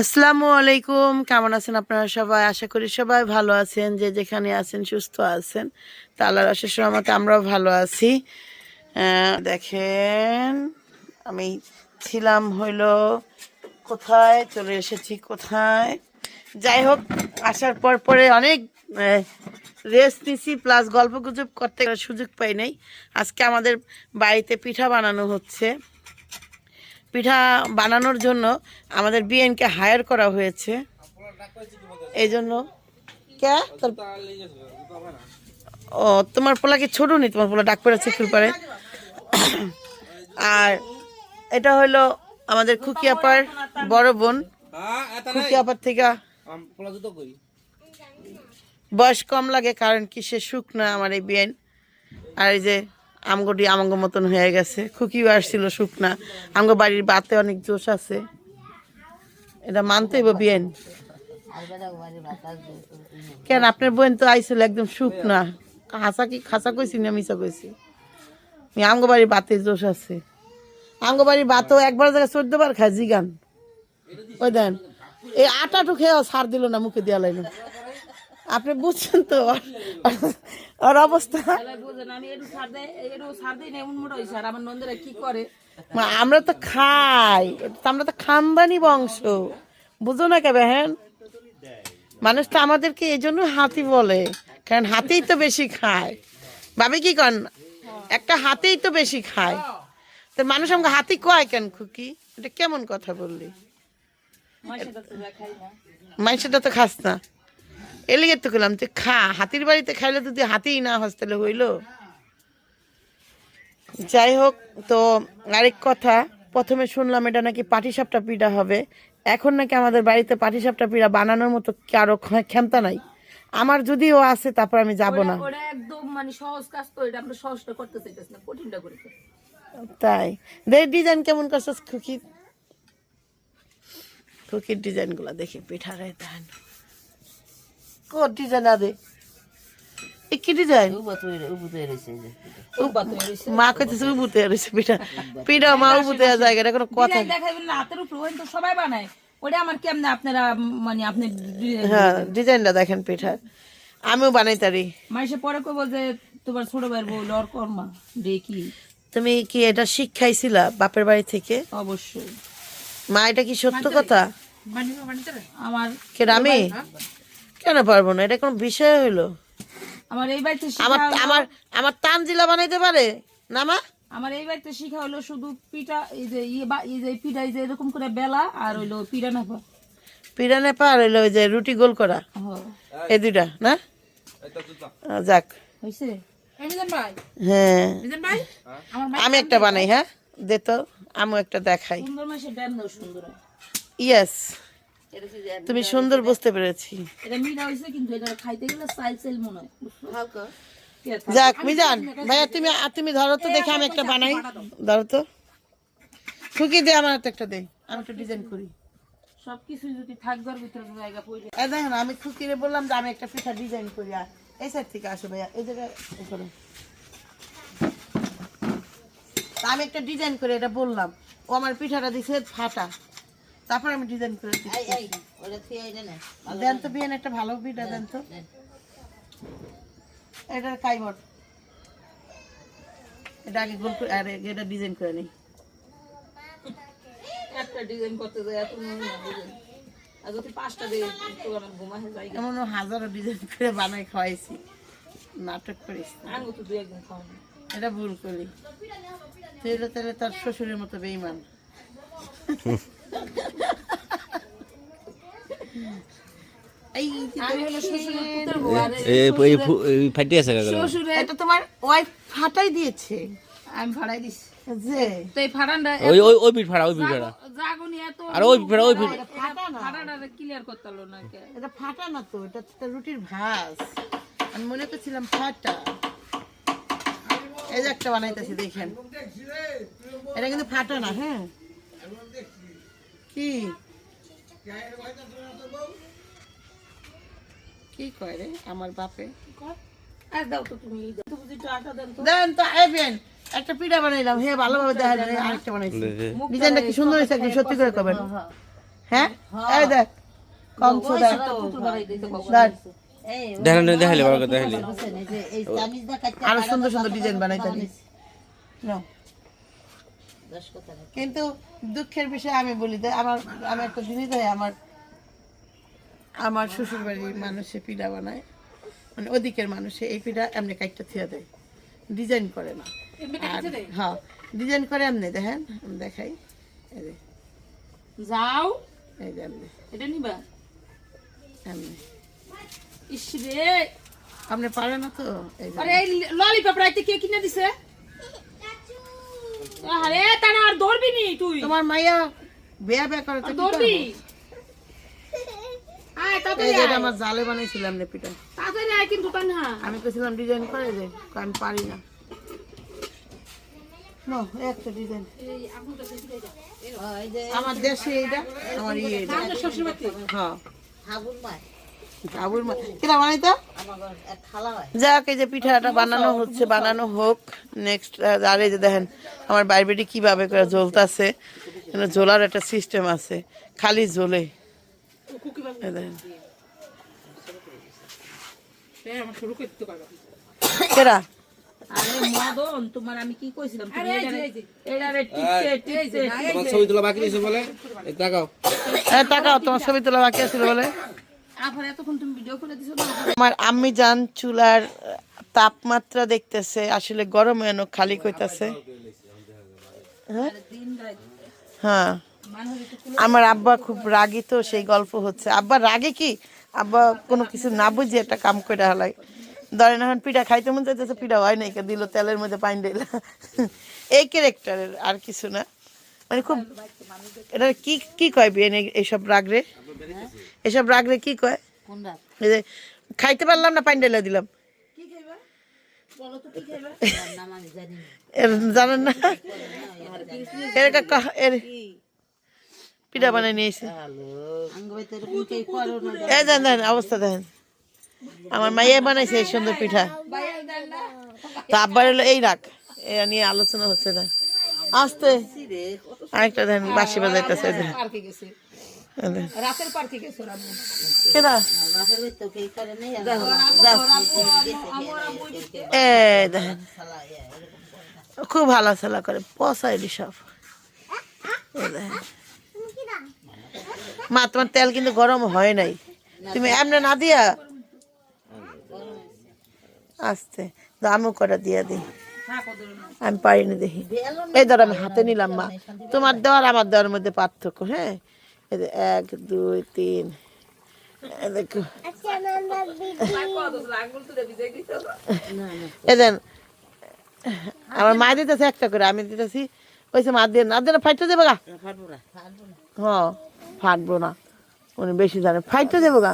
আসসালামু আলাইকুম। কেমন আছেন আপনারা সবাই? আশা করি সবাই ভালো আছেন। যে যেখানে আছেন, সুস্থ আছেন। তা আল্লাহর রহমতে আমরাও ভালো আছি। দেখেন, আমি ছিলাম হইল কোথায়? চলে এসেছি কোথায়? যাই হোক, আসার পর পরে অনেক রেস্ট নিছি প্লাস গল্প গুজব করতে সুযোগ পাই নাই। আজকে আমাদের বাড়িতে পিঠা বানানো হচ্ছে। পিঠা বানানোর জন্য আমাদের বিএনকে হায়ার করা হয়েছে। এই জন্য। কে? ও, তোমার পোলা কি ছোট নি? তোমার পোলা ডাক পড়েছে একটু পরে। আর এটা হলো আমাদের খুকিয়াপার বড় বোন। খুকিয়াপার থেকে বয়স কম লাগে কারণ কি সে সুখ না আমার এই বিয়েন আর এই যে আমগোটি আমঙ্গ মতন হয়ে গেছে। খুকিও আসছিল শুকনা। আমগো বাড়ির বাতে অনেক জোশ আছে। এটা মানতেই বা বিয়েন। কেন, আপনার বোন তো আইছিল একদম সুখ না হাসা কি, খাসা কইছি না মিশা কইছি? আমি আমগো বাড়ির বাতে জোশ আছে। আমগো বাড়ির একবার জায়গায় চোদ্দ বার খায় জিগান। ওই দেন, এই আটাটু খেয়েও সার দিল না, মুখে দেওয়া আপনি বুঝছেন তো ওর- অবস্থা? আমার নন্দেরা কি করে? মা, আমরা তো খাই। আমরা তো খানদানি বংশ। বুঝো না কে বেহেন মানুষ তো আমাদেরকে এই জন্য হাতি বলে। কারণ হাতেই তো বেশি খায়। ভাবি কি কন? একটা হাতেই তো বেশি খায়। তো মানুষ আমাকে হাতি কয় কেন খুকি? এটা কেমন কথা বললি? মাসেটা তো খাস না। এলিগে তো করলাম তুই খা হাতির বাড়িতে খাইলে তো তুই হাতিই না হস তাহলে হইল। যাই হোক তো আরেক কথা প্রথমে শুনলাম এটা নাকি পাটিসাপটা পিঠা হবে। এখন নাকি আমাদের বাড়িতে পাটিসাপটা পিঠা বানানোর মতো কারও ক্ষমতা নাই? আমার যদিও আছে তারপর আমি যাব না। একদম মানে সহজ কাজ তো এটা আমরা সহজটা করতে চাইতেছি না কঠিনটা করে তাই। দে ডিজাইন কেমন করছিস খুকি? খুকির ডিজাইনগুলা দেখি পিঠার দেন। ডিজাইন আদে এ কি ডিজাইন উবা তো এরইছে। মা কইতেছে উবুতে রয়েছে পিঠা পিঠা মা উবুতে জায়গা কোনো কথা ডিজাইন না হাতের উপরে তো সবাই বানায় ওটা আমার কেমনে আপনারা মানে আপনি হ্যাঁ ডিজাইনটা দেখেন পিঠার আমিও বানাই তারি। মাসে পরে কইব যে তোমার ছোট ভাইয়ের বউ লর কর্মা দেখি। তুমি কি এটা শিক্ষাইছিলা বাপের বাড়ি থেকে? অবশ্যই। মা এটা কি সত্য কথা? আমার কে আমি কেন পারব না? এটা কোনো বিষয় হইল? আমার এই বাড়িতে আমার আমার আমার তানজিলা বানাইতে পারে? না মা? আমার এই বাড়িতে শিখা হলো শুধু পিঠা এই যে ইয়ে বা এই যে পিঠা এই যে এরকম করে বেলা আর হইল পিঠা না পিরানে পার হইল ওই যে রুটি গোল করা। এই দুইটা না? যাক। হয়েছে হ্যাঁ। আমি একটা বানাই হ্যাঁ? দে তো আমি একটা দেখাই। সুন্দর মাসে সুন্দর। ইয়েস তুমি সুন্দর বুঝতে পেরেছি। এটা মিঠা হয়েছে কিন্তু এটা খাইতে গেলে সাইল সাইল মনে হয়। হালকা। যাক মিজান ভাইয়া তুমি তুমি ধরো তো দেখে আমি একটা বানাই। ধরো তো। খুকি দে আমার হাতে একটা দে। আমি একটা ডিজাইন করি। সবকিছু যদি থাকবার ভিতরে জায়গা পড়ে এই দেখেন আমি খুকিরে বললাম যে আমি একটা পিঠা ডিজাইন করি। আর এই সাইড থেকে আসো ভাইয়া এই জায়গায় করো। আমি একটা ডিজাইন করে এটা বললাম। ও আমার পিঠাটা দিছে ফাটা। তারপর আমি ডিজাইন করে দেন তো বিয়ান একটা ভালো পিঠা দেন তো। এটা কাইমট। এটা আগে গোল করে আরে এটা ডিজাইন করে নিই একটা ডিজাইন করতে যায় এত মনে ডিজাইন আর যদি পাঁচটা দিয়ে ঘুমা হয়ে যায় এমন হাজারো ডিজাইন করে বানাই খাওয়াইছি। নাটক করিস না। আনব তো দুই একদিন খাওয়ানো এটা ভুল করি। তাহলে তাহলে তার শ্বশুরের মতো বেইমান। ফাটাই দিয়েছে। আমি ভাড়াই দিছি। যে। তো এই ফাড়ানটা ওই ওই ওই পিঠ ফাড়া ওই পিঠ ফাড়া। জাগুনি এত আর ওই পিঠ ফাড়া ওই পিঠ ফাড়াটা ক্লিয়ার করতে হলো এটা ফাটা না তো এটা তো একটা রুটির ভাস আমি মনে করছিলাম ফাটা। এই যে একটা বানাইতেছি দেখেন। এটা কিন্তু ফাটা না হ্যাঁ? কি? কি কয় রে আমার বাপে? দেন তো। একটা পিঠা বানাইলাম। হে ভালোভাবে দেখা যায় আরেকটা বানাইছি। ডিজাইনটা কি সুন্দর হয়েছে একদম সত্যি করে করবেন হ্যাঁ এই দেখ কংস দেখ পুতুল বানাই দিতে কখন দেখ। দেখালে দেখালে বড় কথা দেখালে। আরও সুন্দর সুন্দর ডিজাইন বানাইতে। নাও। কিন্তু দুঃখের বিষয় আমি বলি যে আমার আমি একটা জিনিস দেয় আমার আমার শ্বশুর বাড়ির মানুষে পিঠা বানায়। মানে ওদিকের মানুষে এই পিঠা এমনি কাইটটা থিয়া দেয়। ডিজাইন করে না। আর হ্যাঁ ডিজাইন করে এমনি দেখেন আমি দেখাই। যাও। এই যে এমনি। এটা নিবা? এমনি। ইস রে! আপনি পারে না তো? এই ললিপপ রাইতে কে কিনে দিছে? আরে তারা আর ধরবি নি তুই? তোমার মাইয়া বেয়া বেয়া করে ধরবি। আমার জালে বানাইছিলাম না পিঠা তাড়াতাড়ি আয় কিন্তু তা না আমি কেছিলাম ডিজাইন করে কই আমি পারি না। নো একটা ডিজাইন আমার দেশে এটা আমার ইয়ে হ্যাঁ। বানাই তো যাক এই যে পিঠাটা বানানো হচ্ছে বানানো হোক। নেক্সট আর এই যে দেখেন আমার বাইবেটি কীভাবে করে জ্বলতেছে। জ্বলার একটা সিস্টেম আছে। খালি জ্বলে। দেখেন। কেরা? মদন তোমার আমি কি কইছিলাম? তুমি এটারে এটারে টিপতে টিপতে তোমার ছবি তোলা বাকি রয়েছে বলে? এই তাকাও। তাকাও তোমার ছবি তোলা বাকি আছিল বলে। আমার আম্মি যান চুলার তাপমাত্রা দেখতেছে আসলে গরম এনো খালি কইতাছে। হ্যাঁ? হ্যাঁ। আমার আব্বা খুব রাগী তো সেই গল্প হচ্ছে। আব্বা রাগে কি? আব্বা কোনো কিছু না বুঝে একটা কাম করে হালাই। ধরেন এখন পিঠা খাইতে মন চাইতেছে পিঠা হয় নাই দিল তেলের মধ্যে পানি দিল এই ক্যারেক্টারের আর কিছু না। মানে খুব এটা কি কি কয় বিয়ে এইসব রাগরে? এসব রাগরে কি কয়? এই যে খাইতে পারলাম না পানি ঢেলে দিলাম। এর জানেন না? এর এর পিঠা বানাই নিয়েছে। এই দেন দেন অবস্থা দেখেন। আমার মাইয়া বানাইছে এই সুন্দর পিঠা। তো আব্বার হলো এই রাখ এ নিয়ে আলোচনা হচ্ছে না। আসতে। আরেকটা দেন বাসি বাজাইতেছে দেন। পার্কে গেছে। রাতের পার্কে গেছে রামু কেডা? এই দেখেন খুব ভালো খেলা করে পসাইলি সব। এই মা তোমার তেল কিন্তু গরম হয় নাই। তুমি এমনি না দিয়া? আস্তে দামও করে দিয়া দিই। আমি পারিনি দেখি। এই ধর আমি হাতে নিলাম মা। তোমার দেওয়ার আমার দেওয়ার মধ্যে পার্থক্য হ্যাঁ? এক দুই তিন। দেখো। আমার মা দিতেছে একটা করে আমি দিতেছি। ওইসে মা দিয়ে না। দিলে ফাইটটা দেবো গা? হ্যাঁ ফাটবো না। উনি বেশি জানে। ফাইটটা দেবো গা?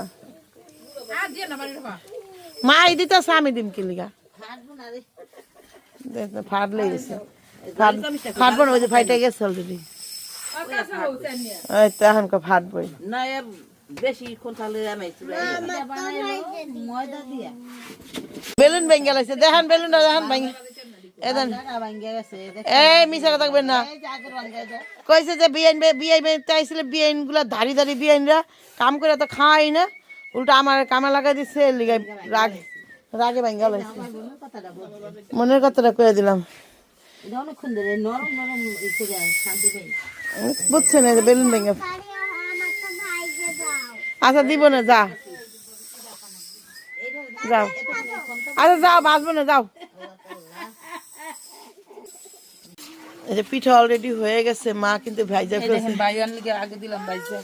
মা এই দিতেছে আমি দিম কিলিগা। দেখ না, ফাটলে গেছে। ফাট- ফাটবো না ওই যে ফাইটে গেছে অলরেডি আর কাছে হচ্ছে নিয়ে এই তো এখন কা ফাটবই। না বেশি কোন তাহলে ময়দা দিয়া। বেলুন ভেঙে গেছে দেখেন বেলুনটা দেখেন ভেঙে। এদেন এই মিশা কথা না। কইছে যে বিআইন বিআই চাইছিল বিআইনগুলা ধারি ধারি বিআইনরা কাম করে তো খাওয়াই না। উল্টা আমার কামে লাগাই দিচ্ছে এর লিগে রাগ ভাঙ্গা লাইছে মনের কথাটা কয়ে দিলাম। এই যে বেলুন ভেঙে আচ্ছা দিব না যা। যাও। আচ্ছা যাও বাঁচবো না যাও। এই যে পিঠা অলরেডি হয়ে গেছে মা কিন্তু ভাইজা ফেলছে আগে দিলাম ভাইজা।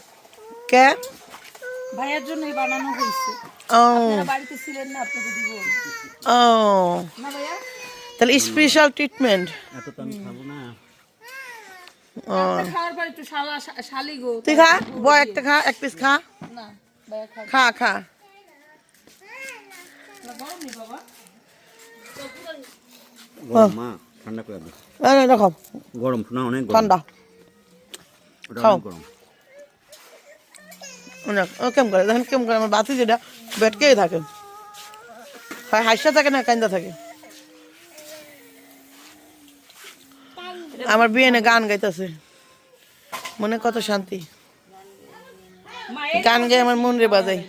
কে? ভাইয়ার জন্যই বানানো হয়েছে। বাড়িতে ছিলেন না আপনাকে দিব ও। না ভাইয়া? তাহলে স্পেশাল ট্রিটমেন্ট আপনার খাওয়ার পর একটু শালা শা- শালি গো। তুই খা বয় একটা খা এক পিস খা। খা খা। খা গরম নেই বাবা। গরম মা ঠান্ডা করে দাও দেখো গরম না অনেক ঠান্ডা। খাও। গরম। ও কেমন করে? দেখেন কেমন করে আমার বাতি যেটা বেটকেই থাকে। হয় হাসা থাকে না কান্দা থাকে? আমার বিয়ে গান গাইতেছে। মনে কত শান্তি। গান গায়ে আমার মন রে বাজাই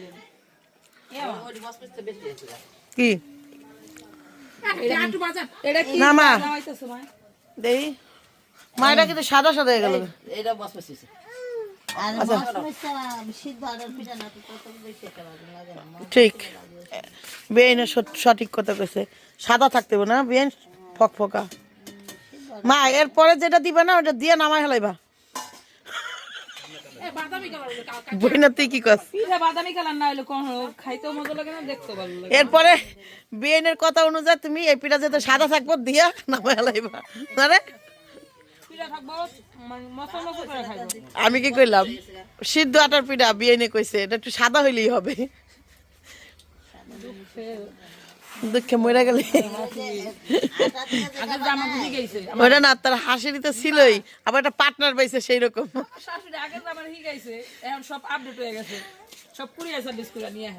কি? না, মা। দেই। মা এটা কিন্তু সাদা সাদা হয়ে গেল। এটা বস ঠিক। বেইনে সঠিক কথা কইছে। সাদা থাকতে হবে না বেইন ফক ফকা মা এরপরে যেটা দিবা না ওটা দিয়ে নামাই হেলাইবা বইনা তুই কি কস পিঠা বাদামি কালার না হলে কোন খাইতেও মজা লাগে না দেখতেও ভালো লাগে এরপরে বিয়েনের কথা অনুযায়ী তুমি এই পিঠা যেতে সাদা থাকব দিয়া নামাই হেলাইবা আরে আমি কি কইলাম? সিদ্ধ আটার পিঠা বিয়েনে কইছে এটা একটু সাদা হইলেই হবে। দুঃখে মরে গেলে। ওটা না তার হাসিরি তো ছিলই। আবার একটা পার্টনার পাইছে সেই রকম নিয়ে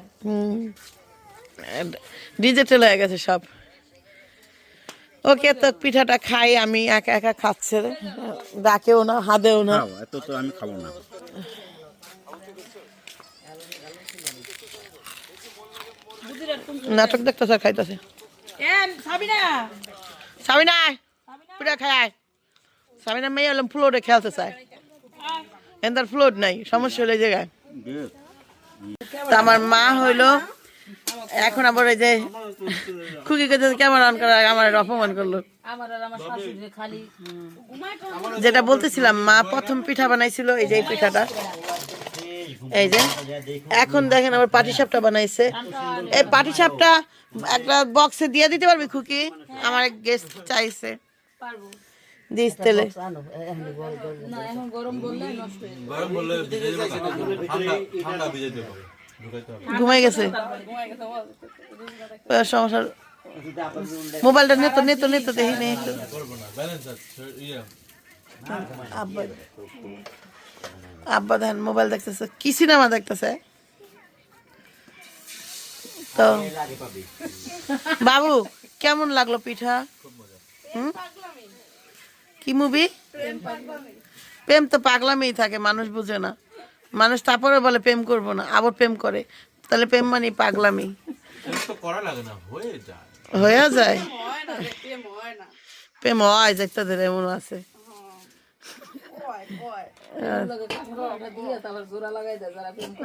ডিজিটাল হয়ে গেছে সব। ওকে তো পিঠাটা খাই আমি একা একা খাচ্ছে। ডাকেও না হাদেও না। এত তো আমি খাব না। নাটক দেখতেছে খাইতেছে। এম সাবিনা। সাবিনা পিঠা খাই আয়। সাবিনা মেয়ে হলাম ফ্লোরে খেলতে চায়। এন্দার ফ্লোর নাই সমস্যা হলে এই জায়গায়। আমার মা হইল এখন আবার এই যে খুকি কে ক্যামেরা অন করা আমার অপমান করল। আমার আর আমার শাশুড়ি খালি যেটা বলতেছিলাম মা প্রথম পিঠা বানাইছিল এই যে পিঠাটা। এই যে এখন দেখেন আবার পাটি সাপটা বানাইছে। এই পাটি সাপটা একটা বক্সে দিয়ে দিতে পারবি খুকি? আমার গেস্ট চাইছে। দিস তেলে। গরম বললে নষ্ট গরম বললে ঠান্ডা ঠান্ডা ভিজে দেবো ঘুমাই গেছে। ওই সমস্যা মোবাইলটা নিত নিত নিত দেখি নেই একটু। ইয়ে। আব্বা আব্বা দেখেন মোবাইল দেখতেছে কি সিনেমা দেখতেছে? তো বাবু কেমন লাগল পিঠা? কি মুভি প্রেম তো পাগলামেই থাকে মানুষ বুঝে না। মানুষ তারপরে বলে প্রেম করব না আবার প্রেম করে। তাহলে প্রেম মানে পাগলামি। এটা তো করা লাগে না হয়ে যায়। প্রেম হয় যে তাদের এমন আছে।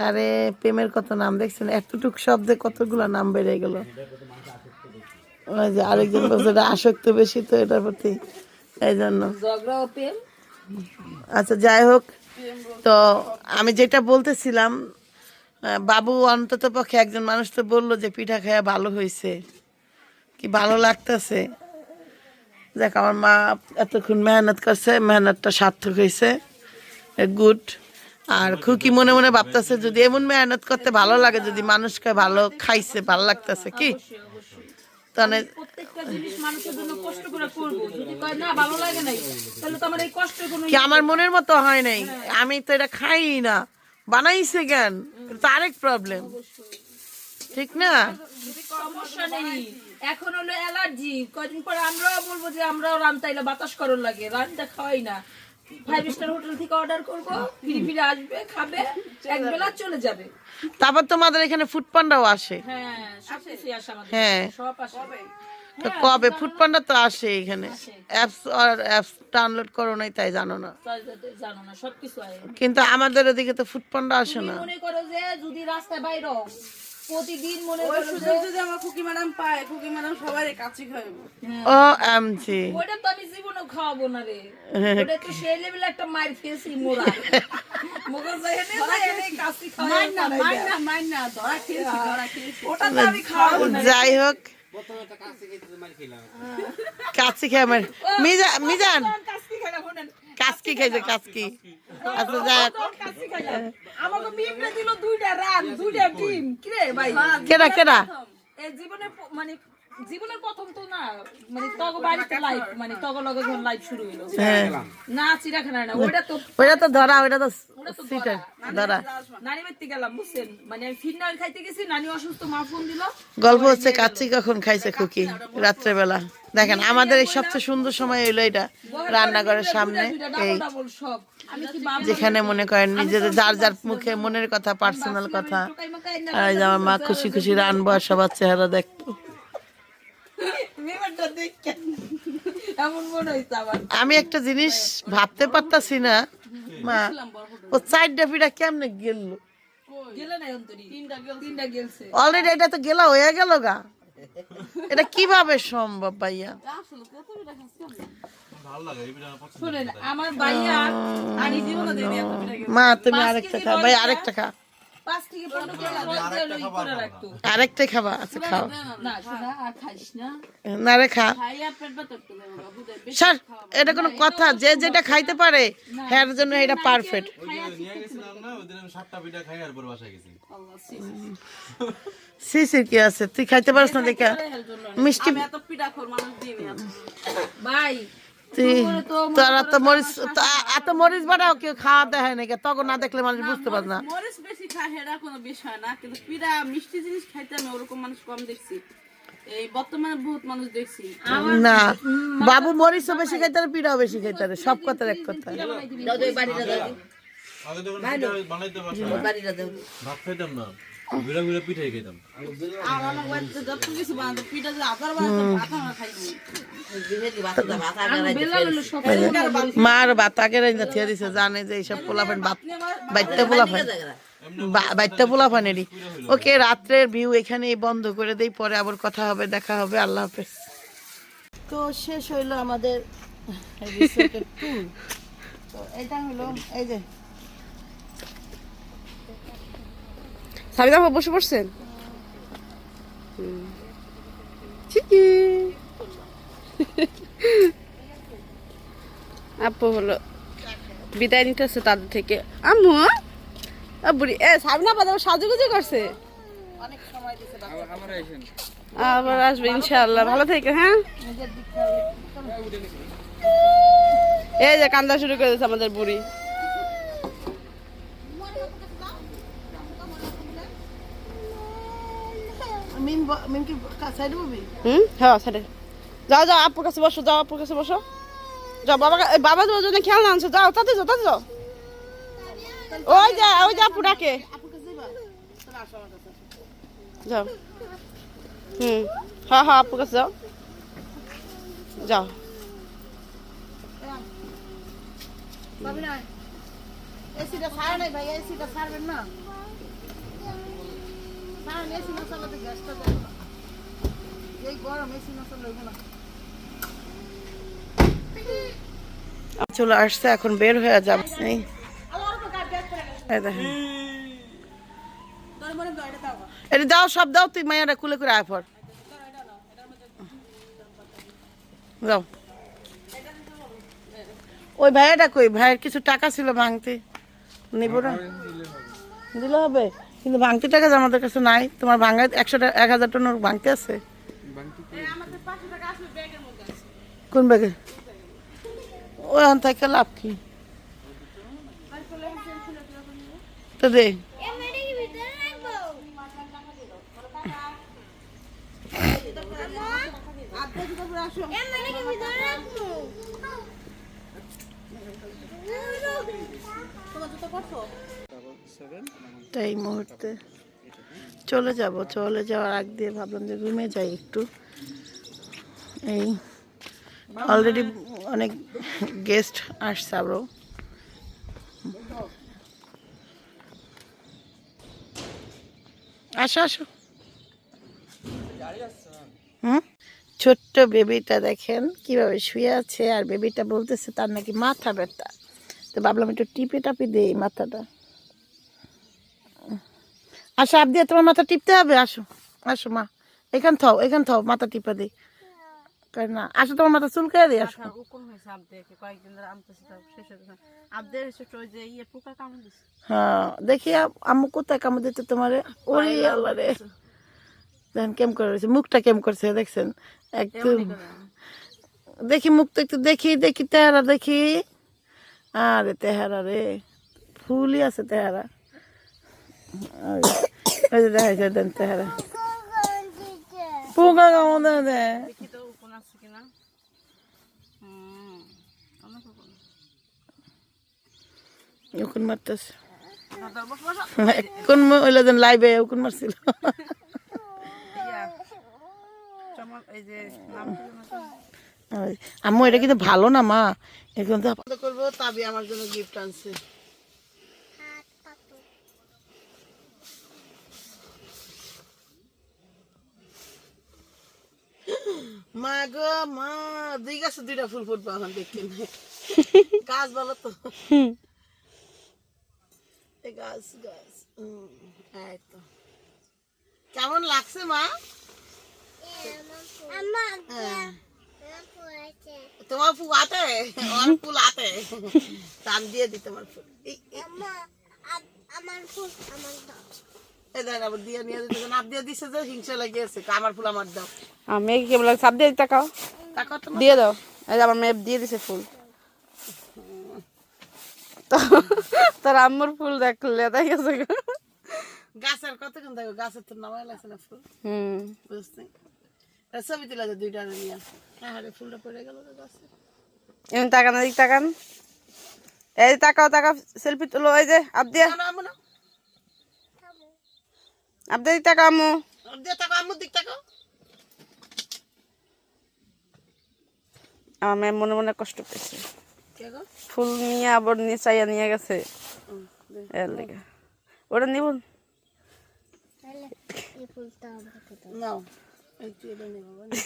আরে প্রেমের কত নাম দেখছেন? এতটুক শব্দে কতগুলো নাম বেড়ে গেল। যে আরেকজন বলছে এটা আসক্ত বেশি তো এটার প্রতি। এই জন্য। ঝগড়া ও প্রেম। আচ্ছা যাই হোক তো আমি যেটা বলতেছিলাম বাবু অন্তত পক্ষে একজন মানুষ তো বলল যে পিঠা খাওয়া ভালো হয়েছে কি ভালো লাগতেছে? দেখ, আমার মা এতক্ষণ মেহনত করছে, মেহনতটা সার্থক হয়েছে গুড। আর খুকি মনে মনে ভাবতেছে, যদি এমন মেহনত করতে ভালো লাগে, যদি মানুষকে ভালো খাইছে, ভালো লাগতেছে, কি? তাহলে আমার কি মনের মতো হয় নাই? আমি তো এটা খাই না। বানাইছে কেন? তো আরেক প্রবলেম ঠিক না? সমস্যা নেই। এখন হলো অ্যালার্জি। কদিন পরে আমরাও বলব যে আমরাও রান্তাইলে বাতাস করন লাগে। রান্না খাওয়াই না। ফাইভ স্টার হোটেল থেকে অর্ডার করব ফিরে ফিরে আসবে খাবে এক চলে যাবে। তারপর তোমাদের এখানে ফুড পান্ডাও আসে। হ্যাঁ সব কিছুই আসে আমাদের হ্যাঁ। সব আসে। তো কবে? ফুড পান্ডা তো আসে এখানে। অ্যাপস আর অ্যাপস ডাউনলোড করো নাই তাই জানো না। জানো না সব কিছু কিন্তু আমাদের ওদিকে তো ফুড পান্ডা আসে না। মনে করো যে যদি রাস্তায় বাইর প্রতিদিন মনে করো যে যদি আমার খুকি ম্যাডাম পায় খুকি ম্যাডাম সবাই কাছে খাইবো ও এম জি ওটা তো আমি জীবনে খাওয়াবো না রে। ওটা তো সেই লেভেলে একটা মার। খেয়েছি। মোরা খাওয়াই না মাইন না মাইন না ধরা খেয়েছি ধরা খেয়েছি। ওটা তো আমি খাওয়াবো না যাই হোক। প্রথমে তো কাছে খেতে মার খেয়ে মিজান। মিজান শোনেন কাচকি খাইছে কাসকি। আচ্ছা। কাশি খাইলাম আমাকে মিমরে দিল দুইটা রান দুইটা ডিম। কি রে ভাই? কেডা কেডা? এই জীবনে মানে জীবনের প্রথম তো না মানে তগ বাড়িতে লাইভ মানে তগ লগে যখন লাইভ শুরু হইল। হ্যাঁ। না চিড়াখানায় না ওটা তো ওইটা তো ধরা ওইটা তো ধরা। নানি বাড়িতে গেলাম বুঝছেন? মানে আমি ফিরনাল খাইতে গেছি নানি অসুস্থ মা ফোন দিল। গল্প হচ্ছে কাচ্চি কখন খাইছে খুকি? রাত্রেবেলা। দেখেন আমাদের এই সবচেয়ে সুন্দর সময় হইল এটা রান্নাঘরের সামনে এই ডাবল সব। আমি কি বাবা যেখানে মনে করেন নিজেদের যার যার মুখে মনের কথা পার্সোনাল কথা। আর আমার মা খুশি খুশি রানবো আর সবার চেহারা দেখব ব্যাপারটা দেখে এমন মনে হইছে আমার আমি একটা জিনিস ভাবতে পারতাছি না মা ও চারটা পিঠা কেমনে গেল গেলে না অন্তরি। তিনটা গেল তিনটা গেলছে। অলরেডি এটা তো গেলা হয়ে গেল গা। এটা কীভাবে সম্ভব ভাইয়া। মা তুমি আরেকটা খা ভাই আরেকটা খা। খাবা আচ্ছা খাও। না শোনা আর খাইস না। না রে খা। স্যার এটা কোনো কথা যে যেটা খাইতে পারে জন্য এটা পারফেক্ট কি আছে? তুই খাইতে পারিস না দেখা। মিষ্টি আমি এত পিঠা খোর মানুষ দিইনি এত। ভাই তোরা তো মরিচ এত মরিচ বাটাও কেউ খাওয়া দেয় নাকি তখন না দেখলে মানুষ বুঝতে পারে না। মরিচ বেশি খায় সেটা কোনো বিষয় না কিন্তু পিঠা মিষ্টি জিনিস খাইতে আমি ওরকম মানুষ কম দেখছি। এই বর্তমানে বহুত মানুষ দেখছি। না বাবু মরিচও বেশি খাইতে পারে পিঠাও বেশি খাইতে পারে সব কথার এক কথা ভাত খাইতাম না। ঘুরে ঘুরে খেতাম। পিঠা খাইনি মার ভাত আগে রাইন্দা থিয়া দিছে জানে যে এইসব পোলাফান ভাত বাইতে পোলাফান। বাইতে পোলাফানেরই ওকে রাত্রের ভিউ এখানে বন্ধ করে দেই পরে আবার কথা হবে দেখা হবে আল্লাহ হাফেজ। তো শেষ হইল আমাদের রিসোর্টের ট্যুর তো এটা হলো এই যে বসে আপু হলো, বিদায় তাদের থেকে। আম্মু বুড়ি এ সাবিনা আপা সাজুগুজু করছে। আবার আসবে ইনশাআল্লাহ। ভালো থেকে হ্যাঁ? এই যে কান্দা শুরু করে দিয়েছে আমাদের বুড়ি। মিম মিম কি সাইড ববি? হুম? হ্যাঁ সাইডে। যাও যাও আপুর কাছে বসো যাও আপুর কাছে বসো। যাও বাবা বাবা তোমার জন্য খেলনা আনছো। যাও তাতে যাও তাতে যাও। ওই যা ওই যা আপু ডাকে। যাও। হুম। হ্যাঁ হ্যাঁ আপুর কাছে যাও। যাও। এসিটা ছাড়া নাই ভাই এসিটা ছাড়বেন না। চালাইবো না। চলে আসছে, এখন বের হয়ে যাব। এই এটা দাও, সব দাও, তুই মায়েরা কুলে করে আয় যাও ওই ভাইয়াটা কই? ভাইয়ের কিছু টাকা ছিল ভাঙতে। নিব না। দিলে হবে। কিন্তু ভাঙতে টাকা আমাদের কাছে নাই। তোমার ভাঙা একশো টাকা, এক হাজার টনের ভাঙতে আছে। কোন ব্যাগে? ওই আন থেকে লাভ কি? তো দে। তো এই মুহূর্তে চলে যাব। চলে যাওয়ার আগ দিয়ে ভাবলাম যে রুমে যাই একটু। এই অলরেডি অনেক গেস্ট আসছে আরও আসো আসো। হুম? ছোট্ট বেবিটা দেখেন, কীভাবে শুয়ে আছে, আর বেবিটা বলতেছে তার নাকি মাথা ব্যথা। তো ভাবলাম একটু টিপে টাপি দেই মাথাটা। আসো আপ দিয়ে তোমার মাথা টিপতে হবে? আসো আসো মা। এখান থাও এখান থাও মাথা টিপে দিই। না আসো তোমার মাথা দিই আসো। হয়ে ইয়ে হ্যাঁ দেখি আম্মু কোথায় কামড় দিতে তোমারে? ওরে আল্লাহ রে দেখেন কেম করে রয়েছে মুখটা কেম করছে দেখছেন? একদম দেখি মুখটা একটু দেখি দেখি তেহারা দেখি। আরে তেহারা রে ফুলই আছে তেহারা। ওই যে দেখা যায় দেন তেহারা পোকা কেমন দেয় দেখি তো কোন আছে কিনা হুম অনেক কোন উকুন মারতেছে কোন ওইলা যেন লাইভে উকুন মারছিল আম্মু এটা কিন্তু ভালো না মা এখন তো আপাতত করব তাবি আমার জন্য গিফট আনছে মা গো মা দুই গাছে দুইটা ফুল ফুটবো এখন দেখি গাছ ভালো তো। গাছ গাছ। এই তো। কেমন লাগছে মা। তোমার ফুল আতে আমার ফুল আতে দাম দিয়ে দি তোমার ফুল। আমার ফুল আমার লাগে সাপ দিয়ে তাকাও টাকা তোমার দিয়ে দাও। এই আমার মেয়ে দিয়ে দিছে ফুল। তোর আম্মুর ফুল দেখলে। গাছের কতক্ষণ দেখো গাছের তো নামাই লাগছে না ফুল। হুম। বুঝতে? ছবি তুলে দুইটা নিয়ে হ্যাঁ রে ফুলটা পড়ে গেল গাছে। এমন তাকান তাকান। এই তাকাও তাকাও সেলফি তুলো এই যে আপ দিয়ে। না আম্মু। না আপ দিয়ে তাকাও আম্মু আম্মুর দিক তাকো আমার মেয়ে মনে মনে কষ্ট পেয়েছে। কে গো? ফুল নিয়ে আবার নিয়ে চাইয়া নিয়ে গেছে। এর লেগে। ওটা নিবুন নাও। এই তুই এটা নে